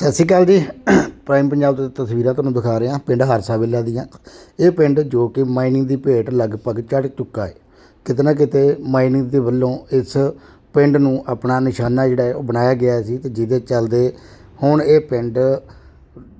ਸਤਿ ਸ਼੍ਰੀ ਅਕਾਲ ਜੀ। ਪ੍ਰਾਈਮ ਪੰਜਾਬ ਤੋਂ ਤਸਵੀਰਾਂ ਤੁਹਾਨੂੰ ਦਿਖਾ ਰਿਹਾ ਪਿੰਡ ਹਰਸਾ ਵੇਲਾ ਦੀਆਂ। ਇਹ ਪਿੰਡ ਜੋ ਕਿ ਮਾਈਨਿੰਗ ਦੀ ਭੇਟ ਲਗਭਗ ਚੜ੍ਹ ਚੁੱਕਾ ਹੈ। ਕਿਤੇ ਨਾ ਕਿਤੇ ਮਾਈਨਿੰਗ ਦੇ ਵੱਲੋਂ ਇਸ ਪਿੰਡ ਨੂੰ ਆਪਣਾ ਨਿਸ਼ਾਨਾ ਜਿਹੜਾ ਹੈ, ਉਹ ਬਣਾਇਆ ਗਿਆ ਸੀ ਤੇ ਜਿਹਦੇ ਚੱਲਦੇ ਹੁਣ ਇਹ ਪਿੰਡ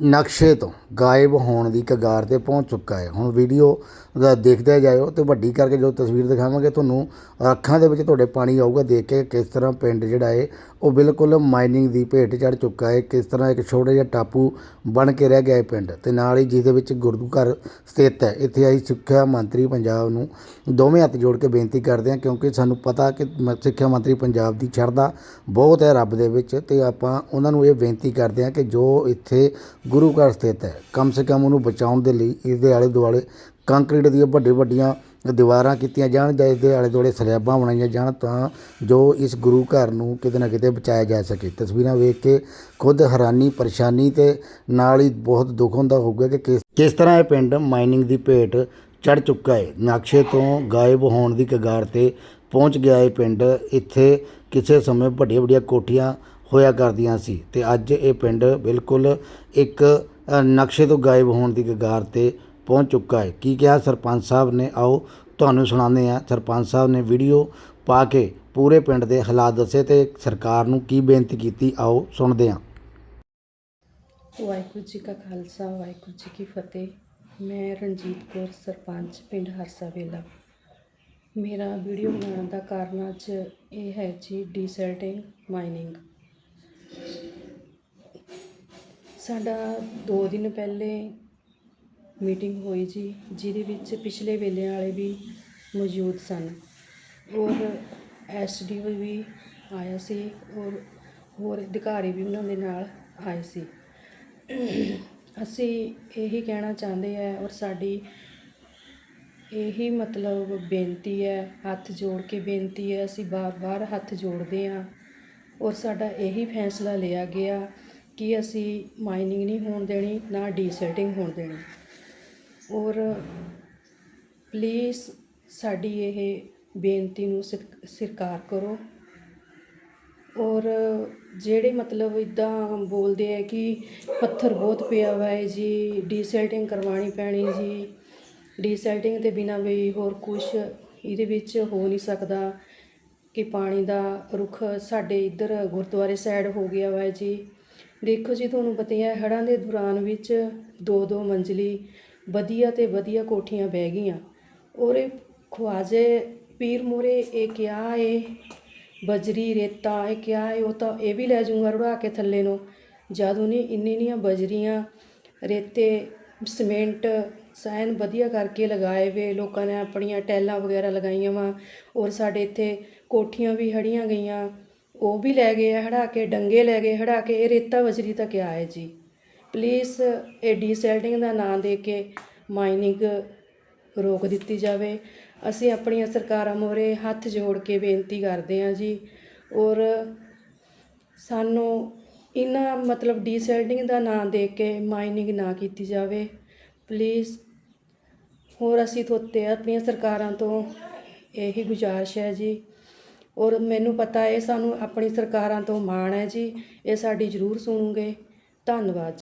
ਨਕਸ਼ੇ ਤੋਂ ਗਾਇਬ ਹੋਣ ਦੀ ਕਗਾਰ ਤੇ ਪਹੁੰਚ ਚੁੱਕਾ ਹੈ। ਹੁਣ ਵੀਡੀਓ ਦਾ ਦੇਖਦੇ ਜਾਇਓ ਤੇ ਵੱਡੀ ਕਰਕੇ ਜੋ ਤਸਵੀਰ ਦਿਖਾਵਾਂਗੇ, ਤੁਹਾਨੂੰ ਅੱਖਾਂ ਦੇ ਵਿੱਚ ਤੁਹਾਡੇ ਪਾਣੀ ਆਊਗਾ ਦੇਖ ਕੇ ਕਿਸ ਤਰ੍ਹਾਂ ਪਿੰਡ ਜਿਹੜਾ ਹੈ, ਉਹ ਬਿਲਕੁਲ ਮਾਈਨਿੰਗ ਦੀ ਭੇਟ ਚੜ ਚੁੱਕਾ ਹੈ। ਕਿਸ ਤਰ੍ਹਾਂ ਇੱਕ ਛੋਟਾ ਜਿਹਾ ਟਾਪੂ ਬਣ ਕੇ ਰਹਿ ਗਿਆ ਹੈ ਪਿੰਡ ਤੇ ਨਾਲ ਹੀ ਜਿਹਦੇ ਵਿੱਚ ਗੁਰੂ ਘਰ ਸਥਿਤ ਹੈ। ਇੱਥੇ ਆਈ ਸਿੱਖਿਆ ਮੰਤਰੀ ਪੰਜਾਬ ਨੂੰ ਦੋਵੇਂ ਹੱਥ ਜੋੜ ਕੇ ਬੇਨਤੀ ਕਰਦੇ ਹਾਂ ਕਿਉਂਕਿ ਸਾਨੂੰ ਪਤਾ ਕਿ ਮ- ਸਿੱਖਿਆ ਮੰਤਰੀ ਪੰਜਾਬ ਦੀ ਸ਼ਰਧਾ ਬਹੁਤ ਹੈ ਰੱਬ ਦੇ ਵਿੱਚ ਤੇ ਆਪਾਂ ਉਹਨਾਂ ਨੂੰ ਇਹ ਬੇਨਤੀ ਕਰਦੇ ਹਾਂ ਕਿ ਜੋ ਇੱਥੇ ਗੁਰੂ ਘਰ ਸਥਿਤ ਹੈ। ਕਮ ਸੇ ਕਮ ਉਹਨੂੰ ਬਚਾਉਣ ਦੇ ਲਈ ਇਹਦੇ ਆਲੇ ਦੁਆਲੇ ਕੰਕਰੀਟ ਦੀਆਂ ਵੱਡੇ ਵੱਡੀਆਂ ਦੀਵਾਰਾਂ ਕੀਤੀਆਂ ਜਾਣ ਜਾਂ ਇਹਦੇ ਆਲੇ ਦੁਆਲੇ ਸਲੈਬਾਂ ਬਣਾਈਆਂ ਜਾਣ ਤਾਂ ਜੋ ਇਸ ਗੁਰੂ ਘਰ ਨੂੰ ਕਿਤੇ ਨਾ ਕਿਤੇ ਬਚਾਇਆ ਜਾ ਸਕੇ। ਤਸਵੀਰਾਂ ਵੇਖ ਕੇ ਖੁਦ ਹੈਰਾਨੀ, ਪਰੇਸ਼ਾਨੀ ਤੇ ਨਾਲ ਹੀ ਬਹੁਤ ਦੁੱਖ ਹੁੰਦਾ ਹੋਊਗਾ ਕਿ ਕਿਸ ਕਿਸ ਤਰ੍ਹਾਂ ਇਹ ਪਿੰਡ ਮਾਈਨਿੰਗ ਦੀ ਭੇਟ ਚੜ ਚੁੱਕਾ ਹੈ। ਨਕਸ਼ੇ ਤੋਂ ਗਾਇਬ ਹੋਣ ਦੀ ਕਗਾਰ ਤੇ ਪਹੁੰਚ ਗਿਆ ਇਹ ਪਿੰਡ। ਇੱਥੇ ਕਿਸੇ ਸਮੇਂ ਵੱਡੀਆਂ ਵੱਡੀਆਂ ਕੋਠੀਆਂ ਹੋਇਆ ਕਰਦੀਆਂ ਸੀ ਤੇ ਅੱਜ ਇਹ ਪਿੰਡ ਬਿਲਕੁਲ ਇੱਕ ਨਕਸ਼ੇ ਤੋਂ ਗਾਇਬ ਹੋਣ ਦੀ ਕਗਾਰ ਤੇ ਪਹੁੰਚ ਚੁੱਕਾ ਹੈ। ਕੀ ਕਿਹਾ ਸਰਪੰਚ ਸਾਹਿਬ ਨੇ? ਆਓ ਤੁਹਾਨੂੰ ਸੁਣਾਉਂਦੇ ਆ ਸਰਪੰਚ ਸਾਹਿਬ ਨੇ ਵੀਡੀਓ ਪਾ ਕੇ ਪੂਰੇ ਪਿੰਡ ਦੇ ਹਾਲਾਤ ਦੱਸੇ ਤੇ ਸਰਕਾਰ ਨੂੰ ਕੀ ਬੇਨਤੀ ਕੀਤੀ? ਆਓ ਸੁਣਦੇ ਹਾਂ। ਵਾਹਿਗੁਰੂ ਜੀ ਕਾ ਖਾਲਸਾ, ਵਾਹਿਗੁਰੂ ਜੀ ਕੀ ਫਤਿਹ। ਮੈਂ ਰਣਜੀਤ ਕੌਰ, ਸਰਪੰਚ, ਪਿੰਡ ਹਰਸਾ ਵੇਲਾ। ਮੇਰਾ ਵੀਡੀਓ ਬਣਾਉਣ ਦਾ ਕਾਰਨ ਅੱਜ ਇਹ ਹੈ ਜੀ, ਡੀਸੈਲਟਿੰਗ, ਮਾਈਨਿੰਗ। ਸਾਡਾ ਦੋ ਦਿਨ ਪਹਿਲੇ ਮੀਟਿੰਗ ਹੋਈ ਜੀ, ਜਿਹਦੇ ਵਿੱਚ ਪਿਛਲੇ ਵੇਲਿਆਂ ਵਾਲੇ ਵੀ ਮੌਜੂਦ ਸਨ। ਔਰ ਐਸਡੀਓ ਵੀ ਆਇਆ ਸੀ ਔਰ ਹੋਰ ਅਧਿਕਾਰੀ ਵੀ ਉਹਨਾਂ ਦੇ ਨਾਲ ਆਏ ਸੀ। ਅਸੀਂ ਇਹੀ ਕਹਿਣਾ ਚਾਹੁੰਦੇ ਆ ਔਰ ਸਾਡੀ ਇਹੀ ਮਤਲਬ ਬੇਨਤੀ ਹੈ, ਹੱਥ ਜੋੜ ਕੇ ਬੇਨਤੀ ਹੈ, ਅਸੀਂ ਬਾਰ-ਬਾਰ ਹੱਥ ਜੋੜਦੇ ਹਾਂ। ਔਰ ਸਾਡਾ ਇਹੀ ਫੈਸਲਾ ਲਿਆ ਗਿਆ ਕਿ ਅਸੀਂ ਮਾਈਨਿੰਗ ਨਹੀਂ ਹੋਣ ਦੇਣੀ, ਨਾ ਡੀਸੈਲਟਿੰਗ ਹੋਣ ਦੇਣੀ। ਔਰ ਪਲੀਜ਼ ਸਾਡੀ ਇਹ ਬੇਨਤੀ ਨੂੰ ਸਵੀਕਾਰ ਕਰੋ। ਔਰ ਜਿਹੜੇ ਮਤਲਬ ਇਦਾਂ ਬੋਲਦੇ ਆ ਕਿ ਪੱਥਰ ਬਹੁਤ ਪਿਆ ਵਾ ਹੈ ਜੀ ਡੀਸੈਲਟਿੰਗ ਕਰਵਾਉਣੀ ਪੈਣੀ ਜੀ। ਡੀਸੈਲਟਿੰਗ ਦੇ ਬਿਨਾ ਵੀ ਹੋਰ ਕੁਝ ਇਹਦੇ ਵਿੱਚ ਹੋ ਨਹੀਂ ਸਕਦਾ। ਕਿ ਪਾਣੀ ਦਾ ਰੁੱਖ ਸਾਡੇ ਇੱਧਰ ਗੁਰਦੁਆਰੇ ਸਾਈਡ ਹੋ ਗਿਆ ਵਾ ਜੀ। ਦੇਖੋ ਜੀ, ਤੁਹਾਨੂੰ ਪਤਾ ਹੈ ਹੜ੍ਹਾਂ ਦੇ ਦੌਰਾਨ ਵਿੱਚ ਦੋ ਦੋ ਮੰਜ਼ਲੀ ਵਧੀਆ ਤੇ ਵਧੀਆ ਕੋਠੀਆਂ ਬਹਿ ਗਈਆਂ। ਔਰ ਇਹ ਖਵਾਜੇ ਪੀਰ ਮੋਰੇ, ਇਹ ਕਿਹਾ ਏ, ਬਜਰੀ ਰੇਤਾ, ਇਹ ਕਿਹਾ ਏ, ਉਹ ਤਾਂ ਇਹ ਵੀ ਲੈ ਜਾਊਂਗਾ ਰੁੜਾ ਕੇ ਥੱਲੇ ਨੂੰ। ਜਦੋਂ ਨਹੀਂ ਇੰਨੀ ਨੀਆਂ ਬਜਰੀਆਂ, ਰੇਤੇ ਸੀਮੈਂਟ, ਸੈਨ ਵਧੀਆ ਕਰਕੇ ਲਗਾਏ ਵੇ, ਲੋਕਾਂ ਨੇ ਆਪਣੀਆਂ ਟੈਲਾਂ ਵਗੈਰਾ ਲਗਾਈਆਂ ਵਾ, ਔਰ ਸਾਡੇ ਇੱਥੇ ਕੋਠੀਆਂ ਵੀ ਹੜੀਆਂ ਗਈਆਂ। ਉਹ ਵੀ ਲੈ ਗਏ ਆ, ਹੜਾ ਕੇ, ਡੰਗੇ ਲੈ ਗਏ, ਹੜਾ ਕੇ, ਇਹ ਰੇਤਾ ਬਜਰੀ ਤੱਕ ਕਿਆ ਹੈ ਜੀ। ਪਲੀਜ਼, ਇਹ ਡੀਸੈਲਟਿੰਗ ਦਾ ਨਾਂ ਦੇ ਕੇ ਮਾਈਨਿੰਗ ਰੋਕ ਦਿੱਤੀ ਜਾਵੇ। ਅਸੀਂ ਆਪਣੀਆਂ ਸਰਕਾਰਾਂ ਮੋਰੇ ਹੱਥ ਜੋੜ ਕੇ ਬੇਨਤੀ ਕਰਦੇ ਹਾਂ ਜੀ, ਔਰ ਸਾਨੂੰ ਇਹਨਾਂ ਮਤਲਬ ਡੀਸੈਲਟਿੰਗ ਦਾ ਨਾਂ ਦੇ ਕੇ ਮਾਈਨਿੰਗ ਨਾ ਕੀਤੀ ਜਾਵੇ। ਪਲੀਜ਼ ਹੋਰ ਅਸੀਂ ਤੁਹਾਤੇ ਆਪਣੀਆਂ ਸਰਕਾਰਾਂ ਤੋਂ ਇਹੀ ਗੁਜ਼ਾਰਿਸ਼ ਹੈ ਜੀ। ਔਰ ਮੈਨੂੰ ਪਤਾ ਹੈ, ਸਾਨੂੰ ਆਪਣੀ ਸਰਕਾਰਾਂ ਤੋਂ ਮਾਣ ਹੈ ਜੀ। ਇਹ ਸਾਡੀ ਜ਼ਰੂਰ ਸੁਣੂਗੇ। ਧੰਨਵਾਦ